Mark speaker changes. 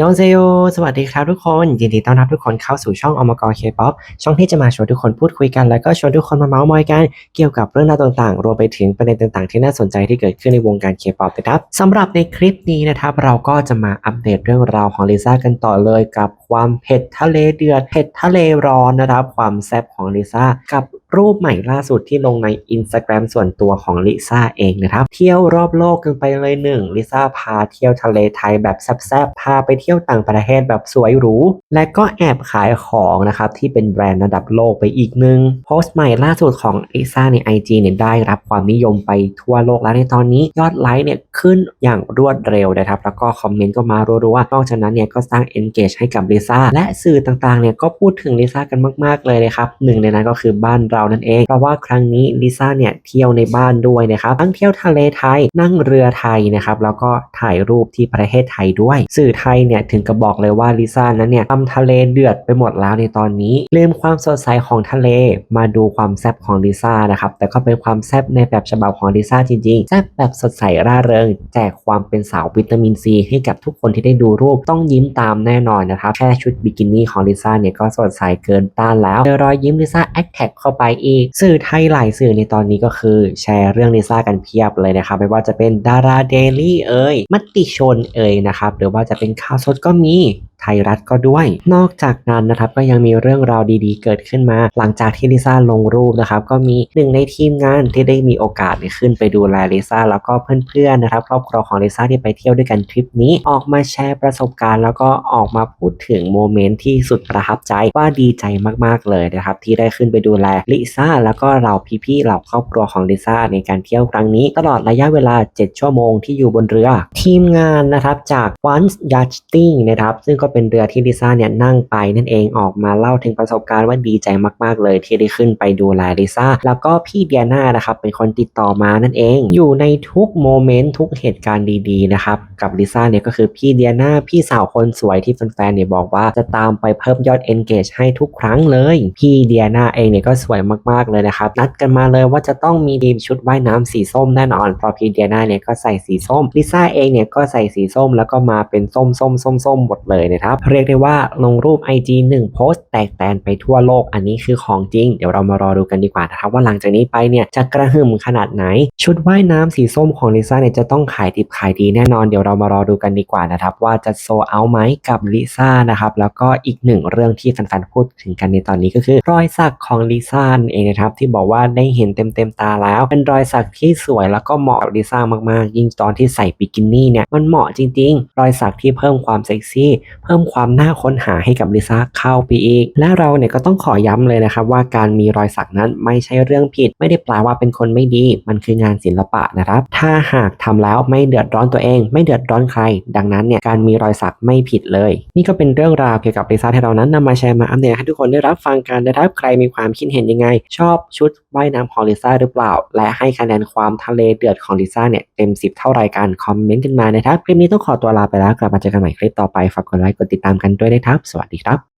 Speaker 1: ยองเซโยสวัสดีครับทุกคน ยินดีต้อนรับทุกคนเข้าสู่ช่องอมกรเคป๊อปช่องที่จะมาชวนทุกคนพูดคุยกัน แล้วก็ชวนทุกคนมาเมาส์มอยกัน เกี่ยวกับเรื่องราวต่างๆ รวมไปถึงประเด็นต่างๆ ที่น่าสนใจที่เกิดขึ้นในวงการเคป๊อปนะครับสำหรับในคลิปนี้นะครับ เราก็จะมาอัปเดตเรื่องราวของลิซ่ากันต่อเลยกับความเผ็ดทะเลเดือดเผ็ดทะเลร้อนนะครับ ความแซ่บของลิซ่ากับรูปใหม่ล่าสุดที่ลงใน Instagram ส่วนตัวของลิซ่าเองนะครับ เที่ยวรอบโลกกันไปเลยหนึ่งลิซ่าพาเที่ยวทะเลไทยแบบแซ่บๆพาไปเที่ยวต่างประเทศแบบสวยหรู และก็แอบขายของนะครับ ที่เป็นแบรนด์ระดับโลกไปอีกหนึ่งโพสต์ใหม่ล่าสุดของลิซ่าใน IG เนี่ยได้รับความนิยมไปทั่วโลกแล้วในตอนนี้ยอดไลค์เนี่ยขึ้นอย่างรวดเร็วนะครับแล้วก็คอมเมนต์ก็มารัวๆนอกจากนั้นเนี่ยก็สร้าง engage ให้กับลิซ่าและสื่อต่างๆเนี่ยก็พูดถึงลิซ่ากันมากๆเลยนะครับหนึ่งในนั้นก็คือบ้านเรานั่นเอง เพราะว่าครั้งนี้ลิซ่าเนี่ยเที่ยวในบ้านด้วยนะครับทั้งเที่ยวทะเลไทยนั่งเรือไทยนะครับแล้วก็ถ่ายรูปที่ประเทศไทยด้วย สื่อไทยเนี่ยถึงกับบอกเลยว่าลิซ่านั้นเนี่ยทำทะเลเดือดไปหมดแล้วในตอนนี้ลืมความสดใสของทะเลมาดูความแซ่บของลิซ่านะครับแต่ก็เป็นความแซ่บในแบบฉบับของลิซ่าจริงๆแซ่บแบบสดใสร่าเริง แจกความเป็นสาววิตามินซีให้กับทุกคนที่ได้ดูรูปต้องยิ้มตามแน่นอนนะครับแค่ชุดบิกินี่ของลิซ่าเนี่ยก็สดใสเกินต้านแล้วเจอรอยยิ้มลิซ่าแอคแท็กเข้าไปอีก สื่อไทยหลายสื่อในตอนนี้ก็คือแชร์เรื่องลิซ่ากันเพียบเลยนะครับไม่ว่าจะเป็นดาราเดลี่เอ่ยมติชนเอ่ยนะครับหรือว่าจะเป็นข่าวสดก็มี ไทยรัฐก็ด้วย นอกจากนั้นนะครับก็ยังมีเรื่องราวดีๆ เกิดขึ้นมา หลังจากที่ลิซ่าลงรูปนะครับก็มีหนึ่งในทีมงานที่ได้มีโอกาสขึ้นไปดูแลลิซ่าแล้วก็เพื่อนๆนะครับครอบครัวของลิซ่าที่ไปเที่ยวด้วยกันทริปนี้ออกมาแชร์ประสบการณ์ แล้วก็ออกมาพูดถึงโมเมนต์ที่สุดประทับใจว่าดีใจมากๆเลยนะครับที่ได้ขึ้นไปดูแลลิซ่าแล้วก็เราพี่ๆเหล่าครอบครัวของลิซ่าในการเที่ยวครั้งนี้ ตลอดระยะเวลา 7 ชั่วโมงที่อยู่บนเรือ ทีมงานนะครับจาก Once Yachting นะครับซึ่งก็เป็นเรือที่ลิซ่าเนี่ยนั่งไปนั่นเองออกมาเล่าถึงประสบการณ์ว่าดีใจมากๆเลยที่ได้ขึ้นไปดูแลลิซ่าแล้วก็พี่เดียนานะครับเป็นคนติดต่อมานั่นเอง อยู่ในทุกโมเมนต์ทุกเหตุการณ์ดีๆนะครับกับลิซ่าเนี่ยก็คือพี่เดียนาพี่สาวคนสวยที่แฟนๆเนี่ยบอกว่าจะตามไปเพิ่มยอด engage ให้ทุกครั้งเลย พี่เดียนาเองเนี่ยก็สวยมากๆเลยนะครับนัดกันมาเลยว่าจะต้องมีทีมชุดว่ายน้ำสีส้มแน่นอนเพราะพี่เดียนาเนี่ยก็ใส่สีส้มลิซ่าเองเนี่ยก็ใส่สีส้มแล้วก็มาเป็นส้มส้มส้มส้มหมดเลยนะครับ เรียกได้ว่าลงรูป IG 1 โพสต์แตกแตนไปทั่วโลกอันนี้คือของจริง เดี๋ยวเรามารอดูกันดีกว่านะครับว่าหลังจากนี้ไปเนี่ยจะกระหึ่มขนาดไหน ชุดว่ายน้ำสีส้มของลิซ่าเนี่ยจะต้องขายดิบขายดีแน่นอนเดี๋ยวเรามารอดูกันดีกว่านะครับว่าจะโซเอาไหมกับลิซ่านะครับแล้วก็อีกหนึ่งเรื่องที่แฟนๆพูดถึงกันในตอนนี้ก็คือ รอยสักของลิซ่าเองนะครับที่บอกว่าได้เห็นเต็มๆตาแล้ว เป็นรอยสักที่สวยแล้วก็เหมาะกับลิซ่ามากๆ ยิ่งตอนที่ใส่บิกินี่เนี่ยมันเหมาะจริง ๆ รอยสักที่เพิ่มความเซ็กซี่เพิ่มความน่าค้นหาให้กับลิซ่าเข้าไปอีก และเราเนี่ยก็ต้องขอย้ำเลยนะครับว่าการมีรอยสักนั้นไม่ใช่เรื่องผิด ไม่ได้แปลว่าเป็นคนไม่ดี มันคืองานศิลปะนะครับ ถ้าหากทำแล้วไม่เดือดร้อนตัวเอง ไม่เดือดร้อนใคร ดังนั้นเนี่ยการมีรอยสักไม่ผิดเลย นี่ก็เป็นเรื่องราวเกี่ยวกับลิซ่าที่เรานั้นนำมาแชร์มาอัปเดตให้ทุกคนได้รับฟังกันนะครับใครมีความคิดเห็นยังไง ชอบชุดว่ายน้ำของลิซ่าหรือเปล่า และให้คะแนนความทะเลเดือดของลิซ่าเนี่ยเต็ม 10 เท่าไรกันคอมเมนต์กันมานะครับคลิปนี้ต้องขอตัวลาไปแล้วกลับมาเจอกันใหม่คลิปต่อไปฝากกดไลค์กดติดตามกันด้วยนะครับ สวัสดีครับ